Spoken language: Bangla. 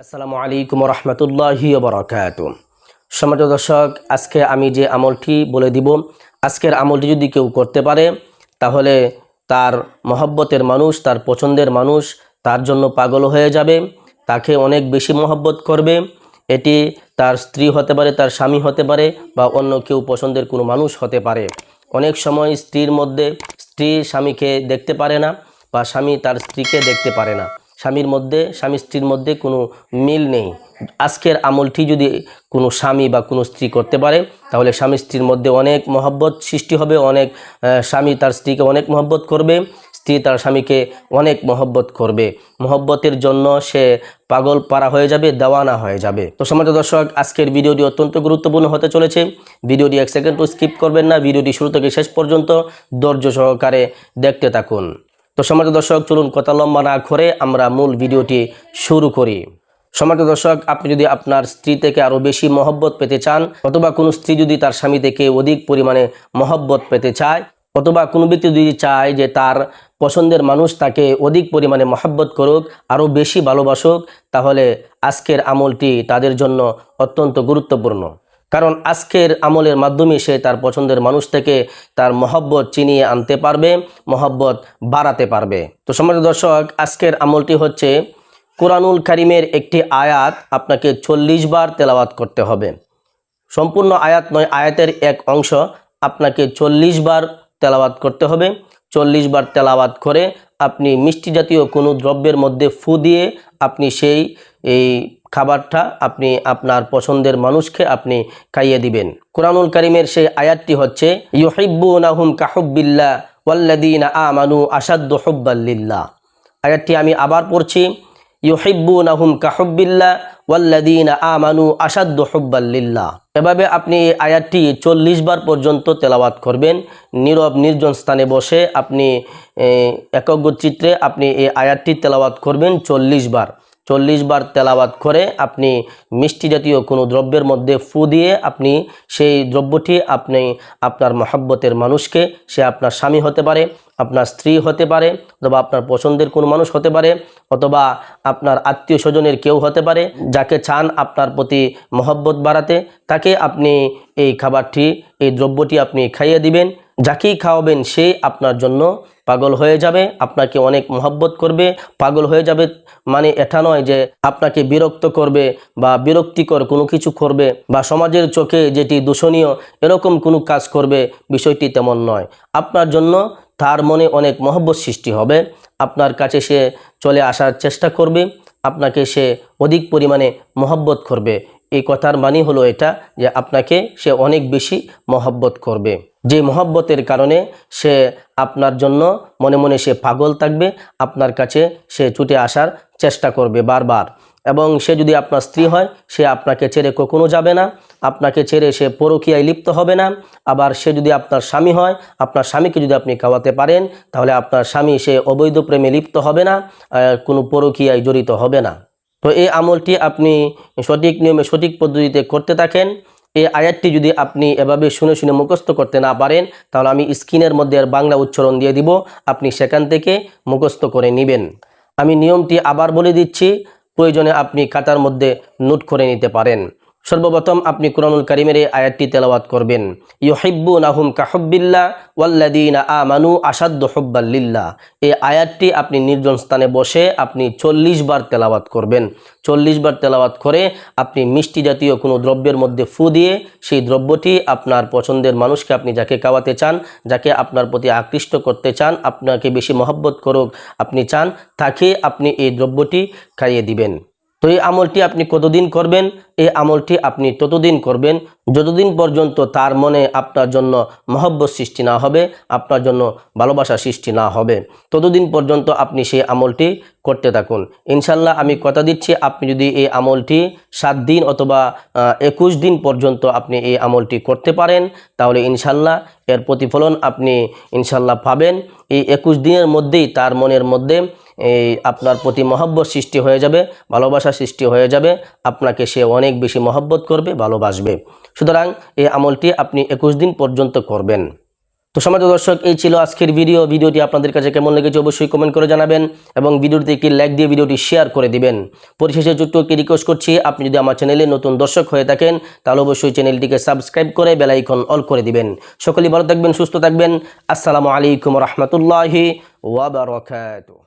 আসসালামু আলাইকুম রহমতুল্লাহি বরকাত সমাজ দর্শক, আজকে আমি যে আমলটি বলে দিব, আজকের আমলটি যদি কেউ করতে পারে, তাহলে তার মহব্বতের মানুষ, তার পছন্দের মানুষ তার জন্য পাগল হয়ে যাবে, তাকে অনেক বেশি মহব্বত করবে, এটি তার স্ত্রী হতে পারে, তার স্বামী হতে পারে, বা অন্য কেউ পছন্দের কোনো মানুষ হতে পারে। অনেক সময় স্ত্রীর মধ্যে স্ত্রী স্বামীকে দেখতে পারে না, বা স্বামী তার স্ত্রীকে দেখতে পারে না। স্বামীর মধ্যে, স্বামী স্ত্রীর মধ্যে কোনো মিল নেই। আজকের আমলটি যদি কোনো স্বামী বা কোনো স্ত্রী করতে পারে, তাহলে স্বামী স্ত্রীর মধ্যে অনেক মহব্বত সৃষ্টি হবে, অনেক স্বামী তার স্ত্রীকে অনেক মহব্বত করবে, স্ত্রী তার স্বামীকে অনেক মহব্বত করবে। মহব্বতের জন্য সে পাগল পারা হয়ে যাবে, দেওয়ানা হয়ে যাবে। তো সমাজ দর্শক, আজকের ভিডিওটি অত্যন্ত গুরুত্বপূর্ণ হতে চলেছে। ভিডিওটি এক সেকেন্ডও স্কিপ করবেন না, ভিডিওটি শুরু থেকে শেষ পর্যন্ত ধৈর্য সহকারে দেখতে থাকুন। তো সমাজ দর্শক, চলুন কথা লম্বা না করে আমরা মূল ভিডিওটি শুরু করি। সমাজ দর্শক, আপনি যদি আপনার স্ত্রী থেকে আরও বেশি মহব্বত পেতে চান, অথবা কোনো স্ত্রী যদি তার স্বামী থেকে অধিক পরিমাণে মহব্বত পেতে চায়, অথবা কোনো ব্যক্তি যদি চায় যে তার পছন্দের মানুষ তাকে অধিক পরিমাণে মহব্বত করুক, আরও বেশি ভালোবাসুক, তাহলে আজকের আমলটি তাদের জন্য অত্যন্ত গুরুত্বপূর্ণ। কারণ আজকের আমলের মাধ্যমে সে তার পছন্দের মানুষ থেকে তার মহব্বত চিনিয়ে আনতে পারবে, মহব্বত বাড়াতে পারবে। তো সমাজ দর্শক, আজকের আমলটি হচ্ছে কোরআনুল কারিমের একটি আয়াত, আপনাকে চল্লিশ বার তেলাওয়াত করতে হবে। সম্পূর্ণ আয়াত নয়, আয়াতের এক অংশ আপনাকে চল্লিশ বার তেলাওয়াত করতে হবে। চল্লিশ বার তেলাওয়াত করে আপনি মিষ্টি জাতীয় কোনো দ্রব্যের মধ্যে ফু দিয়ে আপনি সেই এই খাবারটা আপনি আপনার পছন্দের মানুষকে আপনি খাইয়ে দিবেন। কোরআনুল করিমের সেই আয়াতটি হচ্ছে ইউহিব্বু নাহুম কাহুব্বিল্লা ওয়াল্লাদিন আমানু আসাদ্দ হব্বাল্লিল্লাহ আয়াতটি আমি আবার পড়ছি ইউহিব্বু নাহুম কাহুব্বিল্লা ওয়াল্লাদিন আমানু আসাদ্দ হব্বাল্লিল্লাহ এভাবে আপনি এই আয়াতটি চল্লিশ বার পর্যন্ত তেলাওয়াত করবেন নীরব নির্জন স্থানে বসে আপনি এ, একক চিত্রে আপনি এই আয়াতটি তেলাওয়াত করবেন চল্লিশ বার। চল্লিশ বার তেলাওয়াত করে আপনি মিষ্টি জাতীয় কোনো দ্রব্যের মধ্যে ফু দিয়ে আপনি সেই দ্রব্যটি আপনি আপনার মহাব্বতের মানুষকে, সে আপনার স্বামী হতে পারে, আপনার স্ত্রী হতে পারে, অথবা আপনার পছন্দের কোনো মানুষ হতে পারে, অথবা আপনার আত্মীয় স্বজনের কেউ হতে পারে, যাকে চান আপনার প্রতি মহব্বত বাড়াতে, তাকে আপনি এই খাবারটি, এই দ্রব্যটি আপনি খাইয়ে দিবেন। যাকেই খাওয়াবেন সে আপনার জন্য পাগল হয়ে যাবে, আপনাকে অনেক মহব্বত করবে। পাগল হয়ে যাবে মানে এটা নয় যে আপনাকে বিরক্ত করবে বা বিরক্তিকর কোনো কিছু করবে বা সমাজের চোখে যেটি দূষণীয় এরকম কোনো কাজ করবে, বিষয়টি তেমন নয়। আপনার জন্য তার মনে অনেক মহব্বত সৃষ্টি হবে। আপনার কাছে সে চলে আসার চেষ্টা করবে, আপনাকে সে অধিক পরিমাণে মহব্বত করবে। এই কথার মানে হলো এটা যে আপনাকে সে অনেক বেশি মহব্বত করবে। যে মহব্বতের কারণে সে আপনার জন্য মনে মনে সে পাগল থাকবে, আপনার কাছে সে ছুটে আসার চেষ্টা করবে বারবার। এবং সে যদি আপনার স্ত্রী হয়, সে আপনাকে ছেড়ে কখনো যাবে না, আপনাকে ছেড়ে সে পরকীয়ায় লিপ্ত হবে না। আবার সে যদি আপনার স্বামী হয়, আপনার স্বামীকে যদি আপনি খাওয়াতে পারেন, তাহলে আপনার স্বামী সে অবৈধ প্রেমে লিপ্ত হবে না কোনো পরকীয়ায় জড়িত হবে না। তো এই আমলটি আপনি সঠিক নিয়মে, সঠিক পদ্ধতিতে করতে থাকেন। এই আয়াতটি যদি আপনি এভাবে শুনে শুনে মুখস্থ করতে না পারেন, তাহলে আমি স্ক্রিনের মধ্যে আর বাংলা উচ্চারণ দিয়ে দিব, আপনি সেখান থেকে মুখস্থ করে নেবেন। আমি নিয়মটি আবার বলে দিচ্ছি, প্রয়োজনে আপনি খাতার মধ্যে নোট করে নিতে পারেন। সর্বপ্রথম আপনি কোরআনুল কারিমের এই আয়াতটি তেলাওয়াত করবেন। ইউহিব্বু নাহুম কাহব্বিল্লা ওয়াল্লাদিনা আমানু আসাদ্দ হব্বাল্লিল্লাহ এই আয়াতটি আপনি নির্জন স্থানে বসে আপনি চল্লিশ বার তেলাওয়াত করবেন। চল্লিশ বার তেলাওয়াত করে আপনি মিষ্টি জাতীয় কোনো দ্রব্যের মধ্যে ফু দিয়ে সেই দ্রব্যটি আপনার পছন্দের মানুষকে আপনি যাকে খাওয়াতে চান, যাকে আপনার প্রতি আকৃষ্ট করতে চান, আপনাকে বেশি মহব্বত করুক আপনি চান, তাকে আপনি এই দ্রব্যটি খাইয়ে দিবেন। তো এই আমলটি আপনি কতদিন করবেন? এই আমলটি আপনি ততদিন করবেন যতদিন পর্যন্ত তার মনে আপনার জন্য মহব্বত সৃষ্টি না হবে, আপনার জন্য ভালোবাসা সৃষ্টি না হবে। ততদিন পর্যন্ত আপনি সেই আমলটি করতে থাকুন। ইনশাল্লাহ আমি কথা দিচ্ছি, আপনি যদি এই আমলটি সাত দিন অথবা একুশ দিন পর্যন্ত আপনি এই আমলটি করতে পারেন, তাহলে ইনশাল্লাহ এর প্রতিফলন আপনি ইনশাল্লাহ পাবেন। এই একুশ দিনের মধ্যেই তার মনের মধ্যে এই আপনার প্রতি মহব্বত সৃষ্টি হয়ে যাবে, ভালোবাসা সৃষ্টি হয়ে যাবে, আপনাকে সে অনেক বেশি মহব্বত করবে, ভালোবাসবে। সুতরাং এই আমলটি আপনি একুশ দিন পর্যন্ত করবেন। তো সমাজ দর্শক, এই ছিল আজকের ভিডিও। ভিডিওটি আপনাদের কাছে কেমন লেগেছে অবশ্যই কমেন্ট করে জানাবেন এবং ভিডিওটিতে একটি লাইক দিয়ে ভিডিওটি শেয়ার করে দিবেন। পরিশেষে একটি রিকোয়েস্ট করছি, আপনি যদি আমার চ্যানেলে নতুন দর্শক হয়ে থাকেন, তাহলে অবশ্যই চ্যানেলটিকে সাবস্ক্রাইব করে বেলাইকন অল করে দিবেন। সকলেই ভালো থাকবেন, সুস্থ থাকবেন। আসসালামু আলাইকুম রহমতুল্লাহি ওয়াবারকাতুহ